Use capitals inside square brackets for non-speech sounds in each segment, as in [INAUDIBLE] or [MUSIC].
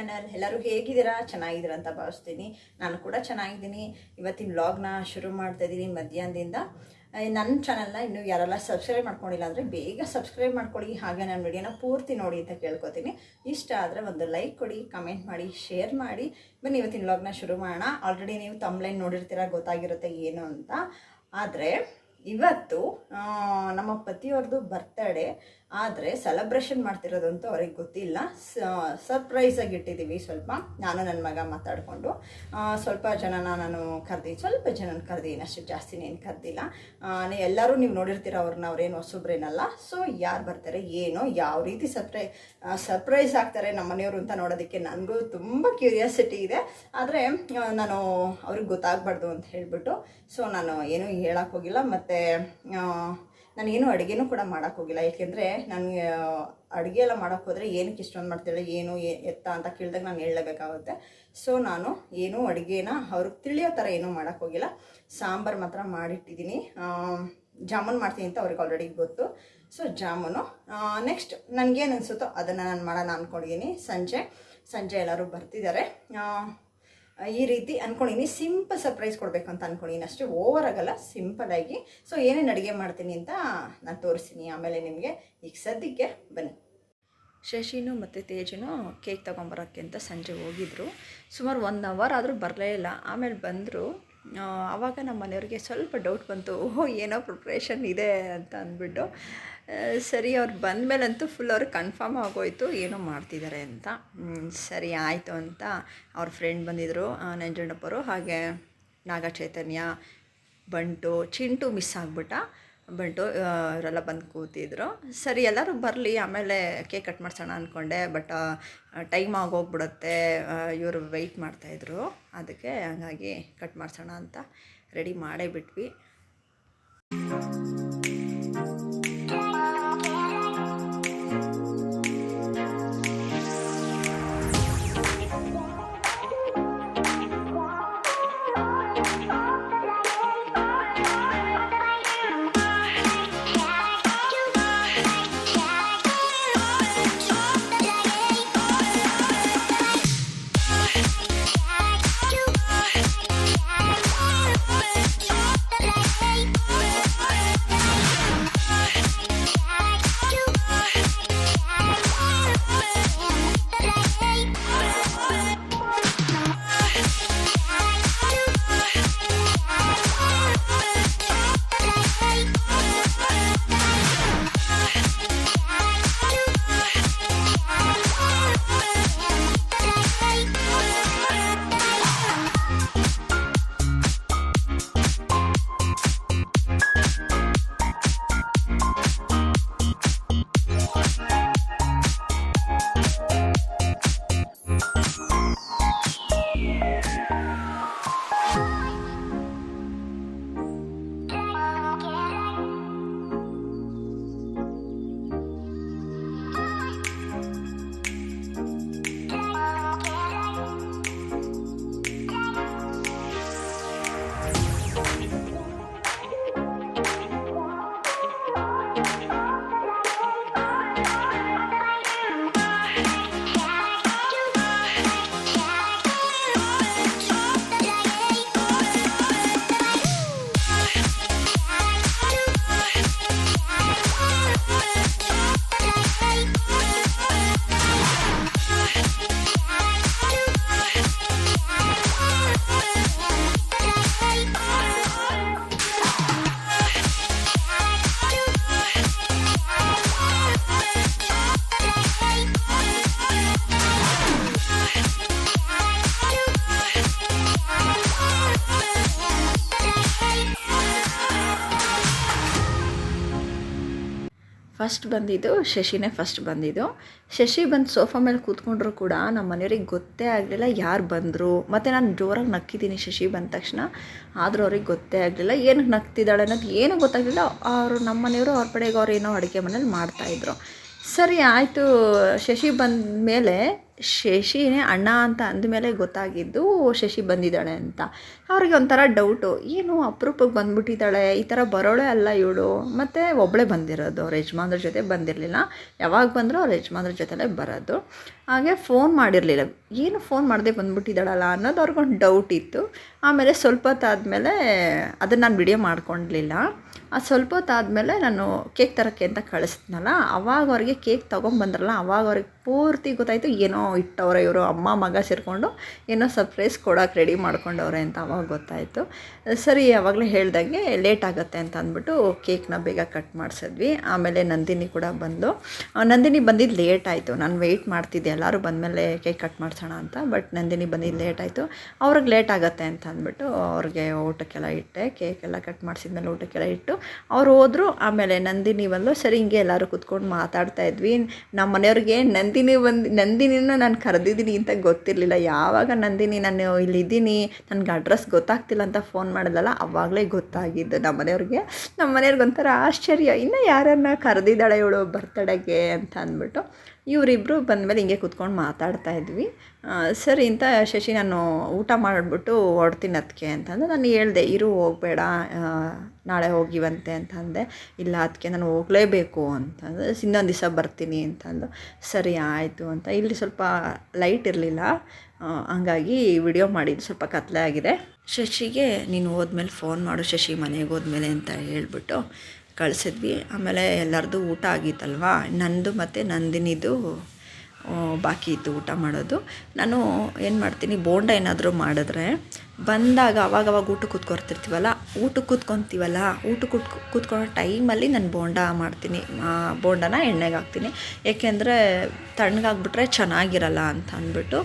Channel ಎಲ್ಲರೂ ಹೇಗಿದ್ದೀರಾ? ಚೆನ್ನಾಗಿದ್ದೀರಾ ಅಂತ ಭಾವಿಸ್ತೀನಿ. ನಾನು ಕೂಡ ಚೆನ್ನಾಗಿದ್ದೀನಿ. ಇವತ್ತಿನ ವ್ಲಾಗ್ನ ಶುರು ಮಾಡ್ತಾ ಇದ್ದೀನಿ ಮಧ್ಯಾಹ್ನದಿಂದ. ನನ್ನ ಚಾನಲ್ನ ಇನ್ನೂ ಯಾರೆಲ್ಲ ಸಬ್ಸ್ಕ್ರೈಬ್ ಮಾಡ್ಕೊಂಡಿಲ್ಲ ಅಂದರೆ ಬೇಗ ಸಬ್ಸ್ಕ್ರೈಬ್ ಮಾಡ್ಕೊಳ್ಳಿ. ಹಾಗೆ ನನ್ನ ವಿಡಿಯೋನ ಪೂರ್ತಿ ನೋಡಿ ಅಂತ ಕೇಳ್ಕೊತೀನಿ. ಇಷ್ಟ ಆದರೆ ಒಂದು ಲೈಕ್ ಕೊಡಿ ಕಮೆಂಟ್ ಮಾಡಿ ಶೇರ್ ಮಾಡಿ. ಬನ್ನಿ, ಇವತ್ತಿನ ವ್ಲಾಗ್ನ ಶುರು ಮಾಡೋಣ. ಆಲ್ರೆಡಿ ನೀವು ತಮ್ಲೈನ್ ನೋಡಿರ್ತೀರ, ಗೊತ್ತಾಗಿರುತ್ತೆ ಏನು ಅಂತ. ಆದರೆ, ಇವತ್ತು ನಮ್ಮ ಪತಿಯವ್ರದ್ದು ಬರ್ತಡೇ ಆದರೆ ಸೆಲೆಬ್ರೇಷನ್ ಮಾಡ್ತಿರೋದಂತೂ ಅವ್ರಿಗೆ ಗೊತ್ತಿಲ್ಲ. ಸರ್ಪ್ರೈಸ್ ಆಗಿ ಇಟ್ಟಿದ್ದೀವಿ ಸ್ವಲ್ಪ. ನಾನು ನನ್ನ ಮಗ ಮಾತಾಡಿಕೊಂಡು. ಸ್ವಲ್ಪ ಜನನ ನಾನು ಕರೆದಿ, ಸ್ವಲ್ಪ ಜನನ ಕರೆದಿ ಅಷ್ಟು ಜಾಸ್ತಿನೇ ಏನು ಕರೆದಿಲ್ಲ. ಎಲ್ಲರೂ ನೀವು ನೋಡಿರ್ತೀರ ಅವ್ರನ್ನ ಅವ್ರೇನು ಹೊಸಬ್ರೇನಲ್ಲ. ಸೊ ಯಾರು ಬರ್ತಾರೆ, ಏನೋ, ಯಾವ ರೀತಿ ಸರ್ಪ್ರೈ ಸರ್ಪ್ರೈಸ್ ಆಗ್ತಾರೆ ನಮ್ಮ ಮನೆಯವರು ಅಂತ ನೋಡೋದಕ್ಕೆ ನನಗೂ ತುಂಬ ಕ್ಯೂರಿಯಾಸಿಟಿ ಇದೆ. ಆದರೆ ನಾನು ಅವ್ರಿಗೆ ಗೊತ್ತಾಗಬಾರ್ದು ಅಂತ ಹೇಳಿಬಿಟ್ಟು. ಸೊ ನಾನು ಏನೂ ಹೇಳೋಕ್ಕೋಗಿಲ್ಲ ಮತ್ತು ನಾನೇನು ಅಡುಗೆನೂ ಕೂಡ ಮಾಡೋಕ್ಕೆ ಹೋಗಿಲ್ಲ. ಏಕೆಂದರೆ ನನಗೆ, ಅಡುಗೆ ಎಲ್ಲ ಮಾಡೋಕ್ಕೆ ಹೋದರೆ ಏನಕ್ಕೆ ಇಷ್ಟೊಂದು ಮಾಡ್ತಾಳೆ ಏನು ಎತ್ತ ಅಂತ ಕೇಳಿದಾಗ ನಾನು ಹೇಳಲೇಬೇಕಾಗುತ್ತೆ ಸೊ ನಾನು ಏನೂ ಅಡುಗೆನ ಅವ್ರಿಗೆ ತಿಳಿಯೋ ಥರ ಏನೂ ಮಾಡೋಕ್ಕೆ ಹೋಗಿಲ್ಲ. ಸಾಂಬಾರು ಮಾತ್ರ ಮಾಡಿಟ್ಟಿದ್ದೀನಿ. ಜಾಮೂನ್ ಮಾಡ್ತೀನಿ ಅಂತ ಅವ್ರಿಗೆ ಆಲ್ರೆಡಿ ಗೊತ್ತು. ಸೊ ಜಾಮೂನು ನೆಕ್ಸ್ಟ್ ನನಗೇನು ಅನಿಸುತ್ತೋ ಅದನ್ನು ನಾನು ಮಾಡೋಣ ಅಂದ್ಕೊಂಡಿದ್ದೀನಿ ಸಂಜೆ ಸಂಜೆ ಎಲ್ಲರೂ ಬರ್ತಿದ್ದಾರೆ. ಈ ರೀತಿ ಅನ್ಕೊಂಡಿನಿ ಸಿಂಪಲ್ ಸರ್ಪ್ರೈಸ್ ಕೊಡಬೇಕು ಅಂತ ಅನ್ಕೊಂಡಿನಿ ಅಷ್ಟೇ ಓವರ್ ಆಗಲ್ಲ ಸಿಂಪಲ್ ಆಗಿ. ಸೊ ಏನೇನು ಅಡುಗೆ ಮಾಡ್ತೀನಿ ಅಂತ ನಾನು ತೋರಿಸ್ತೀನಿ. ಆಮೇಲೆ ನಿಮಗೆ ಈಗ ಸದ್ಯಕ್ಕೆ ಬನ್ನಿ. ಶಶಿನೂ ಮತ್ತು ತೇಜನು ಕೇಕ್ ತೊಗೊಂಬರೋಕ್ಕೆ ಅಂತ ಸಂಜೆ ಹೋಗಿದ್ರು. ಸುಮಾರು ಒನ್ ಅವರ್ ಆದರೂ ಬರಲೇ ಇಲ್ಲ. ಆಮೇಲೆ ಬಂದರು. ಆವಾಗ ನಮ್ಮ ಮನೆಯವ್ರಿಗೆ ಸ್ವಲ್ಪ ಡೌಟ್ ಬಂತು, ಓಹೋ, ಏನೋ ಪ್ರಿಪ್ರೇಷನ್ ಇದೆ ಅಂತ ಅಂದ್ಬಿಟ್ಟು ಸರಿ, ಅವ್ರು ಬಂದಮೇಲಂತೂ ಫುಲ್ ಅವ್ರಿಗೆ ಕನ್ಫರ್ಮ್ ಆಗೋಯ್ತು, ಏನೋ ಮಾಡ್ತಿದ್ದಾರೆ ಅಂತ. ಸರಿ, ಆಯಿತು ಅಂತ ಅವ್ರ ಫ್ರೆಂಡ್ ಬಂದಿದ್ದರು ನಂಜಣ್ಣಪ್ಪರು, ಹಾಗೆ ನಾಗಚೈತನ್ಯ, ಬಂಟು, ಚಿಂಟು ಮಿಸ್ ಆಗಿಬಿಟ್ಟ. ಬಂಟು ಇವರೆಲ್ಲ ಬಂದು ಕೂತಿದ್ರು. ಸರಿ, ಎಲ್ಲರೂ ಬರಲಿ, ಆಮೇಲೆ ಕೇಕ್ ಕಟ್ ಮಾಡ್ಸೋಣ ಅಂದ್ಕೊಂಡೆ ಬಟ್ ಟೈಮ್ ಆಗೋಗ್ಬಿಡುತ್ತೆ ಇವರು ವೆಯ್ಟ್ ಮಾಡ್ತಾಯಿದ್ರು. ಅದಕ್ಕೆ ಹಾಗಾಗಿ ಕಟ್ ಮಾಡ್ಸೋಣ ಅಂತ ರೆಡಿ ಮಾಡೇ ಬಿಟ್ವಿ. ಫಸ್ಟ್ ಬಂದಿದ್ದು, ಶಶಿನೇ ಫಸ್ಟ್ ಬಂದಿದ್ದು. ಶಶಿ ಬಂದು ಸೋಫಾ ಮೇಲೆ ಕೂತ್ಕೊಂಡ್ರು ಕೂಡ ನಮ್ಮ ಮನೆಯವ್ರಿಗೆ ಗೊತ್ತೇ ಆಗಲಿಲ್ಲ ಯಾರು ಬಂದರು. ಮತ್ತು ನಾನು ಜೋರಾಗಿ ನಕ್ಕಿದ್ದೀನಿ ಶಶಿ ಬಂದ ತಕ್ಷಣ. ಆದರೂ ಅವ್ರಿಗೆ ಗೊತ್ತೇ ಆಗಲಿಲ್ಲ ಏನಕ್ಕೆ ನಗ್ತಿದ್ದಾಳೆ ಅನ್ನೋದು ಏನೂ ಗೊತ್ತಾಗಲಿಲ್ಲ. ಅವರು ನಮ್ಮ ಮನೆಯವರು ಅವ್ರ ಕಡೆಗೆ ಅವ್ರು ಏನೋ ಅಡುಗೆ ಮನೇಲಿ ಮಾಡ್ತಾಯಿದ್ರು ಸರಿ, ಆಯಿತು. ಶಶಿ ಬಂದ ಮೇಲೆ ಶಶಿನೇ ಅಣ್ಣ ಅಂತ ಅಂದಮೇಲೆ ಗೊತ್ತಾಗಿದ್ದು ಶಶಿ ಬಂದಿದ್ದಾಳೆ ಅಂತ. ಅವ್ರಿಗೆ ಒಂಥರ ಡೌಟು ಏನು ಅಪರೂಪಕ್ಕೆ ಬಂದ್ಬಿಟ್ಟಿದ್ದಾಳೆ? ಈ ಥರ ಬರೋಳೆ ಅಲ್ಲ ಇವಳು. ಮತ್ತು ಒಬ್ಬಳೇ ಬಂದಿರೋದು, ಅವ್ರ ಯಜಮಾನ್ರ ಜೊತೆ ಬಂದಿರಲಿಲ್ಲ. ಯಾವಾಗ ಬಂದರೂ ಅವ್ರ ಯಜಮಾನ್ರ ಜೊತೆಲೇ ಬರೋದು. ಹಾಗೆ ಫೋನ್ ಮಾಡಿರಲಿಲ್ಲ. ಏನು ಫೋನ್ ಮಾಡದೆ ಬಂದ್ಬಿಟ್ಟಿದ್ದಾಳಲ್ಲ ಅನ್ನೋದು ಅವ್ರಿಗೊಂದು ಡೌಟ್ ಇತ್ತು. ಆಮೇಲೆ ಸ್ವಲ್ಪ ಹೊತ್ತಾದಮೇಲೆ ಅದನ್ನು ನಾನು ವಿಡಿಯೋ ಮಾಡ್ಕೊಂಡ್ಲಿಲ್ಲ ಆ ಸ್ವಲ್ಪ ಹೊತ್ತಾದಮೇಲೆ ನಾನು ಕೇಕ್ ತರೋಕ್ಕೆ ಅಂತ ಕಳಿಸ್ತೀನಲ್ಲ ಅವಾಗ ಅವ್ರಿಗೆ ಕೇಕ್ ತೊಗೊಂಬಂದ್ರಲ್ಲ, ಅವಾಗ ಅವ್ರಿಗೆ ಪೂರ್ತಿ ಗೊತ್ತಾಯಿತು, ಏನೋ ಇಟ್ಟವ್ರೆ ಇವರು, ಅಮ್ಮ ಮಗ ಸೇರಿಕೊಂಡು ಏನೋ ಸರ್ಪ್ರೈಸ್ ಕೊಡೋಕೆ ರೆಡಿ ಮಾಡ್ಕೊಂಡವ್ರೆ ಅಂತ ಅವಾಗ ಗೊತ್ತಾಯಿತು. ಸರಿ, ಯಾವಾಗಲೇ ಹೇಳ್ದಂಗೆ ಲೇಟ್ ಆಗುತ್ತೆ ಅಂತ ಅಂದ್ಬಿಟ್ಟು ಕೇಕ್ನ ಬೇಗ ಕಟ್ ಮಾಡಿಸಿದ್ವಿ. ಆಮೇಲೆ ನಂದಿನಿ ಕೂಡ ಬಂದು ನಂದಿನಿ ಬಂದಿದ್ದು ಲೇಟ್ ಆಯಿತು. ನಾನು ವೆಯ್ಟ್ ಮಾಡ್ತಿದ್ದೆ, ಎಲ್ಲರೂ ಬಂದಮೇಲೆ ಕೇಕ್ ಕಟ್ ಮಾಡಿಸೋಣ ಅಂತ ಬಟ್ ನಂದಿನಿ ಬಂದಿದ್ದು ಲೇಟ್ ಆಯಿತು. ಅವ್ರಿಗೆ ಲೇಟ್ ಆಗುತ್ತೆ ಅಂತ ಅಂದ್ಬಿಟ್ಟು ಅವ್ರಿಗೆ ಊಟಕ್ಕೆಲ್ಲ ಇಟ್ಟೆ ಕೇಕ್ ಎಲ್ಲ ಕಟ್ ಮಾಡಿಸಿದ್ಮೇಲೆ ಊಟಕ್ಕೆಲ್ಲ ಇಟ್ಟು, ಅವ್ರು ಹೋದರು. ಆಮೇಲೆ ನಂದಿನಿ ಬಂದು, ಸರಿ, ಹಿಂಗೆ ಎಲ್ಲರೂ ಕೂತ್ಕೊಂಡು ಮಾತಾಡ್ತಾ ಇದ್ವಿ. ನಮ್ಮ ಮನೆಯವ್ರಿಗೆ ನಂದಿನಿ ಬಂದು, ನಂದಿನಿನ ನಾನು ಕರೆದಿದ್ದೀನಿ ಅಂತ ಗೊತ್ತಿರಲಿಲ್ಲ. ಯಾವಾಗ ನಂದಿನಿ ನಾನು ಇಲ್ಲಿದ್ದೀನಿ, ನನಗೆ ಅಡ್ರೆಸ್ ಗೊತ್ತಾಗ್ತಿಲ್ಲ ಅಂತ ಫೋನ್ ಮಾಡಿದಲ್ಲ ಅವಾಗಲೇ ಗೊತ್ತಾಗಿದ್ದು ನಮ್ಮ ಮನೆಯವ್ರಿಗೆ ನಮ್ಮ ಮನೆಯವ್ರಿಗೆ ಒಂಥರ ಆಶ್ಚರ್ಯ, ಇನ್ನೂ ಯಾರನ್ನ ಕರೆದಿದ್ದಾಳೆ ಇವಳು ಬರ್ತಡೆಗೆ ಅಂತ ಅಂದ್ಬಿಟ್ಟು. ಇವರಿಬ್ಬರು ಬಂದಮೇಲೆ ಹಿಂಗೆ ಕೂತ್ಕೊಂಡು ಮಾತಾಡ್ತಾ ಇದ್ವಿ. ಸರಿ ಅಂತ ಶಶಿ ನಾನು ಊಟ ಮಾಡಿಬಿಟ್ಟು ಹೊಡ್ತೀನಿ ಅದಕ್ಕೆ ಅಂತಂದು ನಾನು ಹೇಳ್ದೆ, ಇರು, ಹೋಗಬೇಡ ನಾಳೆ ಹೋಗಿವಂತೆ ಅಂತ ಅಂದೆ ಇಲ್ಲ, ಅದಕ್ಕೆ ನಾನು ಹೋಗಲೇಬೇಕು ಅಂತಂದು. ಇನ್ನೊಂದು ದಿವಸ ಬರ್ತೀನಿ ಅಂತಂದು. ಸರಿ, ಆಯಿತು ಅಂತ. ಇಲ್ಲಿ ಸ್ವಲ್ಪ ಲೈಟ್ ಇರಲಿಲ್ಲ. ಹಂಗಾಗಿ ವಿಡಿಯೋ ಮಾಡಿದ್ದು ಸ್ವಲ್ಪ ಕತ್ಲೆ ಆಗಿದೆ ಶಶಿಗೆ, ನೀನು ಹೋದ್ಮೇಲೆ ಫೋನ್ ಮಾಡು, ಶಶಿ ಮನೆಗೆ ಹೋದ್ಮೇಲೆ ಅಂತ ಹೇಳ್ಬಿಟ್ಟು ಕಳಿಸಿದ್ವಿ. ಆಮೇಲೆ ಎಲ್ಲರದು ಊಟ ಆಗಿತ್ತಲ್ವಾ? ನಂದು ಮತ್ತು ನಂದಿನಿದು ಬಾಕಿ ಇತ್ತು ಊಟ ಮಾಡೋದು. ನಾನು ಏನು ಮಾಡ್ತೀನಿ, ಬೋಂಡ ಏನಾದರೂ ಮಾಡಿದ್ರೆ ಬಂದಾಗ ಅವಾಗ ಅವಾಗ ಊಟಕ್ಕೆ ಕೂತ್ಕೊರ್ತಿರ್ತೀವಲ್ಲ ಊಟಕ್ಕೆ ಕೂತ್ಕೊತೀವಲ್ಲ ಊಟಕ್ಕೆ ಕೂತ್ ಕೂತ್ಕೊಳ್ಳೋ ಟೈಮಲ್ಲಿ ನಾನು ಬೋಂಡ ಮಾಡ್ತೀನಿ. ಬೋಂಡನ ಎಣ್ಣೆಗೆ ಹಾಕ್ತೀನಿ. ಏಕೆಂದರೆ ತಣ್ಣಗಾಗ್ಬಿಟ್ರೆ ಚೆನ್ನಾಗಿರಲ್ಲ ಅಂತ ಅಂದ್ಬಿಟ್ಟು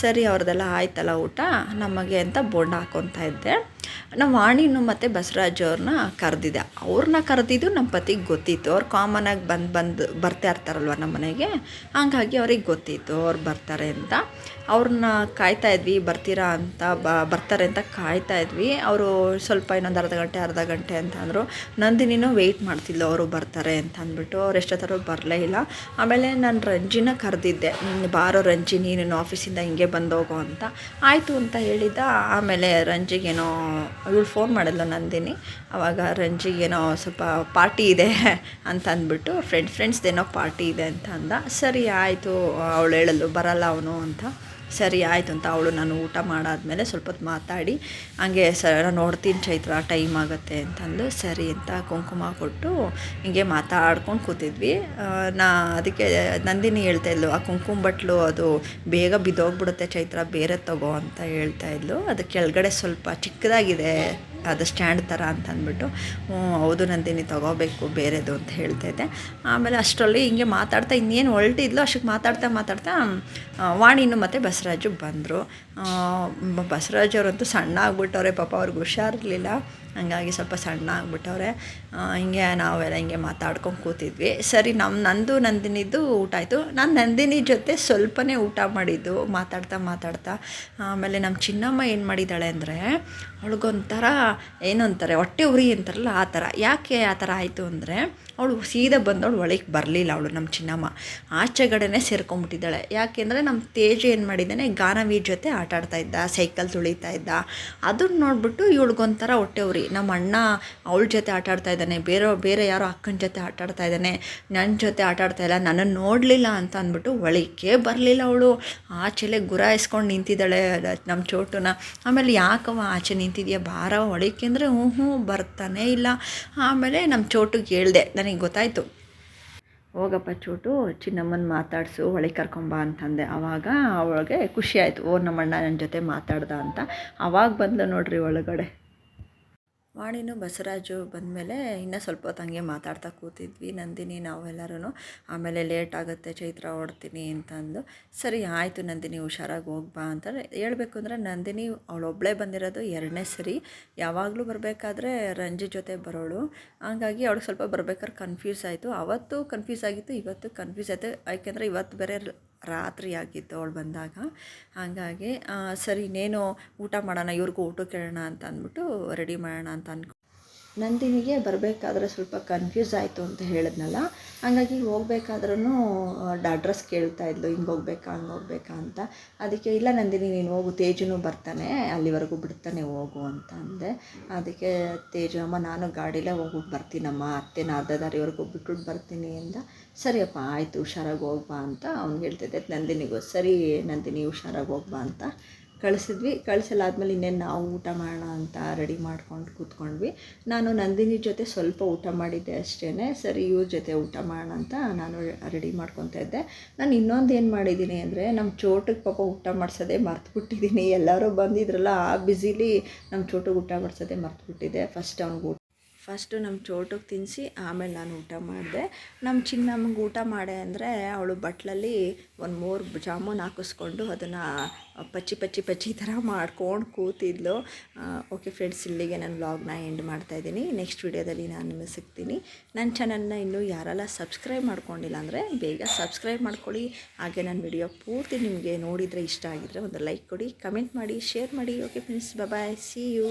ಸರಿ ಅವ್ರದ್ದೆಲ್ಲ ಆಯ್ತಲ್ಲ ಊಟ, ನಮಗೆ ಅಂತ ಬೋಂಡ ಹಾಕ್ಕೊತಾ ಇದ್ದೆ. ನಮ್ಮ ವಾಣಿನು ಮತ್ತು ಬಸವರಾಜ್ ಅವ್ರನ್ನ ಕರೆದಿದ್ದೆ. ಅವ್ರನ್ನ ಕರೆದಿದ್ದು ನಮ್ಮ ಪತಿಗೆ ಗೊತ್ತಿತ್ತು. ಅವ್ರು ಕಾಮನಾಗಿ ಬಂದು ಬಂದು ಬರ್ತಾ ಇರ್ತಾರಲ್ವ ನಮ್ಮ ಮನೆಗೆ? ಹಂಗಾಗಿ ಅವ್ರಿಗೆ ಗೊತ್ತಿತ್ತು ಅವ್ರು ಬರ್ತಾರೆ ಅಂತ. ಅವ್ರನ್ನ ಕಾಯ್ತಾ ಇದ್ವಿ, ಬರ್ತೀರಾ ಅಂತ ಬ, ಬರ್ತಾರೆ ಅಂತ ಕಾಯ್ತಾ ಇದ್ವಿ. ಅವರು ಸ್ವಲ್ಪ ಇನ್ನೊಂದು ಅರ್ಧ ಗಂಟೆ ಅರ್ಧ ಗಂಟೆ ಅಂತ ಅಂದರು. ನಂದಿನಿನೂ ವೆಯ್ಟ್ ಮಾಡ್ತಿದ್ಲು ಅವರು ಬರ್ತಾರೆ ಅಂತ ಅಂದ್ಬಿಟ್ಟು. ಅವ್ರು ಎಷ್ಟೊತ್ತಾರು ಬರಲೇ ಇಲ್ಲ. ಆಮೇಲೆ ನಾನು ರಂಜಿನ ಕರೆದಿದ್ದೆ. ಬಾರೋ ರಂಜಿ ನೀನು ಆಫೀಸಿಂದ ಹಿಂಗೆ ಬಂದೋಗೋ ಅಂತ. ಆಯಿತು ಅಂತ ಹೇಳಿದ್ದ ಆಮೇಲೆ ರಂಜಿಗೇನೋ ಇವಳು ಫೋನ್ ಮಾಡಿದ್ಲು ನಂದಿನಿ. ಆವಾಗ ರಂಜಿಗೇನೋ ಸ್ವಲ್ಪ ಪಾರ್ಟಿ ಇದೆ [LAUGHS] ಅಂತ ಅಂದ್ಬಿಟ್ಟು ಫ್ರೆಂಡ್ ಫ್ರೆಂಡ್ಸ್ದೇನೋ ಪಾರ್ಟಿ ಇದೆ ಅಂತ ಅಂದ. ಸರಿ, ಆಯಿತು, ಅವಳು ಹೇಳಲು ಬರಲ್ಲ ಅವನು ಅಂತ. ಸರಿ, ಆಯಿತು ಅಂತ ಅವಳು ನಾನು ಊಟ ಮಾಡಾದ್ಮೇಲೆ ಸ್ವಲ್ಪ ಹೊತ್ತು ಮಾತಾಡಿ, ಹಂಗೆ ಸ ನಾನು ನೋಡ್ತೀನಿ ಚೈತ್ರ, ಟೈಮ್ ಆಗುತ್ತೆ ಅಂತಂದು ಸರಿ ಅಂತ ಕುಂಕುಮ ಕೊಟ್ಟು ಹಿಂಗೆ ಮಾತಾಡ್ಕೊಂಡು ಕೂತಿದ್ವಿ. ನಾ ಅದಕ್ಕೆ ನಂದಿನಿ ಹೇಳ್ತಾ ಇದ್ಲು, ಆ ಕುಂಕುಮ ಬಟ್ಲು ಅದು ಬೇಗ ಬಿದ್ದೋಗ್ಬಿಡುತ್ತೆ ಚೈತ್ರ, ಬೇರೆ ತಗೋ ಅಂತ ಹೇಳ್ತಾ ಇದ್ಲು. ಅದು ಕೆಳಗಡೆ ಸ್ವಲ್ಪ ಚಿಕ್ಕದಾಗಿದೆ. ಅದು ಸ್ಟ್ಯಾಂಡ್ ಥರ ಅಂತ ಅಂದ್ಬಿಟ್ಟು, ಹ್ಞೂ, ಹೌದು ನಂದಿನಿ ತಗೋಬೇಕು, ಬೇರೆದು ಅಂತ ಹೇಳ್ತೈತೆ ಆಮೇಲೆ ಅಷ್ಟರಲ್ಲಿ ಹಿಂಗೆ ಮಾತಾಡ್ತಾ ಇನ್ನೇನು ಹೊರಟಿದ್ಲು ಅಷ್ಟಕ್ಕೆ ಮಾತಾಡ್ತಾ ಮಾತಾಡ್ತಾ ವಾಣಿನು ಮತ್ತು ಬಸವರಾಜು ಬಂದರು. ಬಸವರಾಜ್ ಅವರಂತೂ ಸಣ್ಣ ಆಗ್ಬಿಟ್ಟವ್ರೆ, ಪಾಪ ಅವ್ರಿಗೆ ಹುಷಾರಿರಲಿಲ್ಲ. ಹಂಗಾಗಿ ಸ್ವಲ್ಪ ಸಣ್ಣ ಆಗ್ಬಿಟ್ಟವ್ರೆ. ಹಿಂಗೆ ನಾವೆಲ್ಲ ಹಿಂಗೆ ಮಾತಾಡ್ಕೊಂಡು ಕೂತಿದ್ವಿ. ಸರಿ ನಮ್ಮ ನಂದು ನಂದಿನಿದ್ದು ಊಟ ಆಯಿತು. ನಾನು ನಂದಿನಿ ಜೊತೆ ಸ್ವಲ್ಪನೇ ಊಟ ಮಾಡಿದ್ದು, ಮಾತಾಡ್ತಾ ಮಾತಾಡ್ತಾ. ಆಮೇಲೆ ನಮ್ಮ ಚಿನ್ನಮ್ಮ ಏನು ಮಾಡಿದ್ದಾಳೆ ಅಂದರೆ, ಅವಳಿಗೊಂಥರ ಏನು ಅಂತಾರೆ ಹೊಟ್ಟೆ ಉರಿ ಅಂತಾರಲ್ಲ ಆ ಥರ. ಯಾಕೆ ಆ ಥರ ಆಯಿತು ಅಂದರೆ, ಅವಳು ಸೀದಾ ಬಂದವಳು ಒಳಗೆ ಬರಲಿಲ್ಲ, ಅವಳು ನಮ್ಮ ಚಿನ್ನಮ್ಮ. ಆಚೆಗಡೆನೇ ಸೇರ್ಕೊಂಡ್ಬಿಟ್ಟಿದ್ದಾಳೆ ಯಾಕೆಂದರೆ ನಮ್ಮ ತೇಜ ಏನು ಮಾಡಿದ್ದಾನೆ ಗಾನವಿ ಜೊತೆ ಆಟ ಆಡ್ತಾ ಇದ್ದ, ಸೈಕಲ್ ತುಳಿತಾ ಇದ್ದ. ಅದನ್ನ ನೋಡಿಬಿಟ್ಟು ಇವಳಿಗೊಂಥರ ಹೊಟ್ಟೆ ಉರಿ. ನಮ್ಮ ಅಣ್ಣ ಅವಳ ಜೊತೆ ಆಟ ಆಡ್ತಾ ಇದ್ದಾನೆ, ಬೇರೆ ಬೇರೆ ಯಾರೋ ಅಕ್ಕನ ಜೊತೆ ಆಟ ಆಡ್ತಾ ಇದ್ದಾನೆ ನನ್ನ ಜೊತೆ ಆಟ ಆಡ್ತಾ ಇಲ್ಲ, ನನ್ನನ್ನು ನೋಡಲಿಲ್ಲ ಅಂತ ಅಂದ್ಬಿಟ್ಟು ಒಳಕ್ಕೆ ಬರಲಿಲ್ಲ ಅವಳು. ಆಚೆಲೆ ಗುರಾಯಿಸ್ಕೊಂಡು ನಿಂತಿದ್ದಾಳೆ, ನಮ್ಮ ಚೋಟುನ. ಆಮೇಲೆ ಯಾಕವ ಆಚೆ ನಿಂತಿದ್ಯಾ ಬಾರ ಒಳಕ್ಕೆ ಅಂದರೆ ಹ್ಞೂ ಹ್ಞೂ ಬರ್ತಾನೆ ಇಲ್ಲ. ಆಮೇಲೆ ನಮ್ಮ ಚೋಟುಗೆ ಹೇಳ್ದೆ, ನನಗೆ ಗೊತ್ತಾಯಿತು. ಹೋಗಪ್ಪ ಚೋಟು, ಚಿನ್ನಮ್ಮನ ಮಾತಾಡಿಸು ಒಳಗೆ ಕರ್ಕೊಂಬ ಅಂತಂದೆ. ಆವಾಗ ಅವಳಿಗೆ ಖುಷಿ ಆಯಿತು, ಓ ನಮ್ಮಣ್ಣ ನನ್ನ ಜೊತೆ ಮಾತಾಡ್ದ ಅಂತ. ಆವಾಗ ಬಂದಳು ನೋಡ್ರಿ ಒಳಗಡೆ. ವಾಣಿನು ಬಸವರಾಜು ಬಂದಮೇಲೆ ಇನ್ನೂ ಸ್ವಲ್ಪ ಹೊತ್ತು ಹಂಗೆ ಮಾತಾಡ್ತಾ ಕೂತಿದ್ವಿ, ನಂದಿನಿ ನಾವೆಲ್ಲರೂ ಆಮೇಲೆ ಲೇಟ್ ಆಗುತ್ತೆ, ಚೈತ್ರ ಹೊಡ್ತೀನಿ ಅಂತಂದು. ಸರಿ, ಆಯಿತು ನಂದಿನಿ, ಹುಷಾರಾಗಿ ಹೋಗ್ಬಾ ಅಂತ ಹೇಳಬೇಕು ಅಂದರೆ ನಂದಿನಿ ಅವಳೊಬ್ಬಳೇ ಬಂದಿರೋದು ಎರಡನೇ ಸರಿ. ಯಾವಾಗಲೂ ಬರಬೇಕಾದ್ರೆ ರಂಜಿ ಜೊತೆ ಬರೋಳು. ಹಾಗಾಗಿ ಅವಳಿಗೆ ಸ್ವಲ್ಪ ಬರ್ಬೇಕಾದ್ರೆ ಕನ್ಫ್ಯೂಸ್ ಆಯಿತು. ಅವತ್ತು ಕನ್ಫ್ಯೂಸ್ ಆಗಿತ್ತು, ಇವತ್ತು ಕನ್ಫ್ಯೂಸ್ ಆಯಿತು. ಯಾಕೆಂದರೆ ಇವತ್ತು ಬೇರೆ ರಾತ್ರಿ ಆಗಿತ್ತು ಅವಳು ಬಂದಾಗ. ಹಾಗಾಗಿ ಸರಿ, ಇನ್ನೇನು ಊಟ ಮಾಡೋಣ, ಇವ್ರಿಗೂ ಊಟ ಕೇಳೋಣ ಅಂತ ಅಂದ್ಬಿಟ್ಟು ರೆಡಿ ಮಾಡೋಣ ಅಂತ ಅನ್ಕೊ ನಂದಿನಿಗೆ ಬರಬೇಕಾದ್ರೆ ಸ್ವಲ್ಪ ಕನ್ಫ್ಯೂಸ್ ಆಯಿತು ಅಂತ ಹೇಳಿದ್ನಲ್ಲ. ಹಾಗಾಗಿ ಹೋಗ್ಬೇಕಾದ್ರೂ ಅಡ್ರೆಸ್ ಕೇಳ್ತಾ ಇದ್ಲು, ಹಿಂಗೆ ಹೋಗ್ಬೇಕಾ, ಹಂಗೆ ಹೋಗ್ಬೇಕಾ ಅಂತ. ಅದಕ್ಕೆ, ಇಲ್ಲ ನಂದಿನಿ, ನೀನು ಹೋಗು, ತೇಜುನು ಬರ್ತಾನೆ, ಅಲ್ಲಿವರೆಗೂ ಬಿಡ್ತಾನೆ, ಹೋಗು ಅಂತ ಅಂದೆ. ಅದಕ್ಕೆ, ತೇಜು, ಅಮ್ಮ, ನಾನು ಗಾಡಿಲೇ ಹೋಗ್ಬಿಟ್ಟು ಬರ್ತೀನಮ್ಮ, ಅತ್ತೆನ ಅರ್ಧ ದಾರಿವರೆಗೂ ಬಿಟ್ಬಿಟ್ಟು ಬರ್ತೀನಿ ಅಂದ. ಸರಿಯಪ್ಪ, ಆಯಿತು, ಹುಷಾರಾಗಿ ಹೋಗ್ಬಾ ಅಂತ ಅವ್ನು ಹೇಳ್ತಿದ್ದೆ. ನಂದಿನಿಗೂ, ಸರಿ ನಂದಿನಿ, ಹುಷಾರಾಗಿ ಹೋಗ್ಬಾ ಅಂತ. ಕಳಿಸಿದ್ವಿ. ಕಳಿಸಲಾದ್ಮೇಲೆ ಇನ್ನೇನು ನಾವು ಊಟ ಮಾಡೋಣ ಅಂತ ರೆಡಿ ಮಾಡ್ಕೊಂಡು ಕೂತ್ಕೊಂಡ್ವಿ. ನಾನು ನಂದಿನಿ ಜೊತೆ ಸ್ವಲ್ಪ ಊಟ ಮಾಡಿದ್ದೆ ಅಷ್ಟೇ ಸರಿ, ಇವ್ರ ಜೊತೆ ಊಟ ಮಾಡೋಣ ಅಂತ ನಾನು ರೆಡಿ ಮಾಡ್ಕೊತಾ ಇದ್ದೆ. ನಾನು ಇನ್ನೊಂದು ಏನು ಮಾಡಿದ್ದೀನಿ ಅಂದರೆ, ನಮ್ಮ ಚೋಟಕ್ಕೆ ಪಾಪ ಊಟ ಮಾಡಿಸೋದೇ ಮರ್ತುಬಿಟ್ಟಿದ್ದೀನಿ ಎಲ್ಲರೂ ಬಂದಿದ್ರಲ್ಲ, ಆ ಬ್ಯುಸಿಲಿ ನಮ್ಮ ಚೋಟಿಗೆ ಊಟ ಮಾಡಿಸೋದೇ ಮರ್ತುಬಿಟ್ಟಿದ್ದೆ ಫಸ್ಟ್ ಅವ್ನಿಗೆ ಫಸ್ಟು ನಮ್ಮ ಚೋಟಕ್ಕೆ ತಿನ್ನಿಸಿ ಆಮೇಲೆ ನಾನು ಊಟ ಮಾಡಿದೆ. ನಮ್ಮ ಚಿನ್ನಮ್ಮಗೆ ಊಟ ಮಾಡೆ ಅಂದರೆ ಅವಳು ಬಟ್ಲಲ್ಲಿ ಒಂದು ಮೂರು ಜಾಮೂನ್ ಹಾಕಿಸ್ಕೊಂಡು ಅದನ್ನು ಪಚ್ಚಿ ಪಚ್ಚಿ ಪಚ್ಚಿ ಥರ ಮಾಡ್ಕೊಂಡು ಕೂತಿದ್ಲು. ಓಕೆ ಫ್ರೆಂಡ್ಸ್, ಇಲ್ಲಿಗೆ ನಾನು ವ್ಲಾಗ್ನ ಎಂಡ್ ಮಾಡ್ತಾಯಿದ್ದೀನಿ ನೆಕ್ಸ್ಟ್ ವಿಡಿಯೋದಲ್ಲಿ ನಾನು ಸಿಗ್ತೀನಿ. ನನ್ನ ಚಾನಲ್ನ ಇನ್ನೂ ಯಾರೆಲ್ಲ ಸಬ್ಸ್ಕ್ರೈಬ್ ಮಾಡ್ಕೊಂಡಿಲ್ಲ ಅಂದರೆ ಬೇಗ ಸಬ್ಸ್ಕ್ರೈಬ್ ಮಾಡ್ಕೊಳ್ಳಿ. ಹಾಗೆ ನನ್ನ ವಿಡಿಯೋ ಪೂರ್ತಿ ನಿಮಗೆ ನೋಡಿದರೆ ಇಷ್ಟ ಆಗಿದರೆ ಒಂದು ಲೈಕ್ ಕೊಡಿ, ಕಮೆಂಟ್ ಮಾಡಿ, ಶೇರ್ ಮಾಡಿ. Okay friends bye see you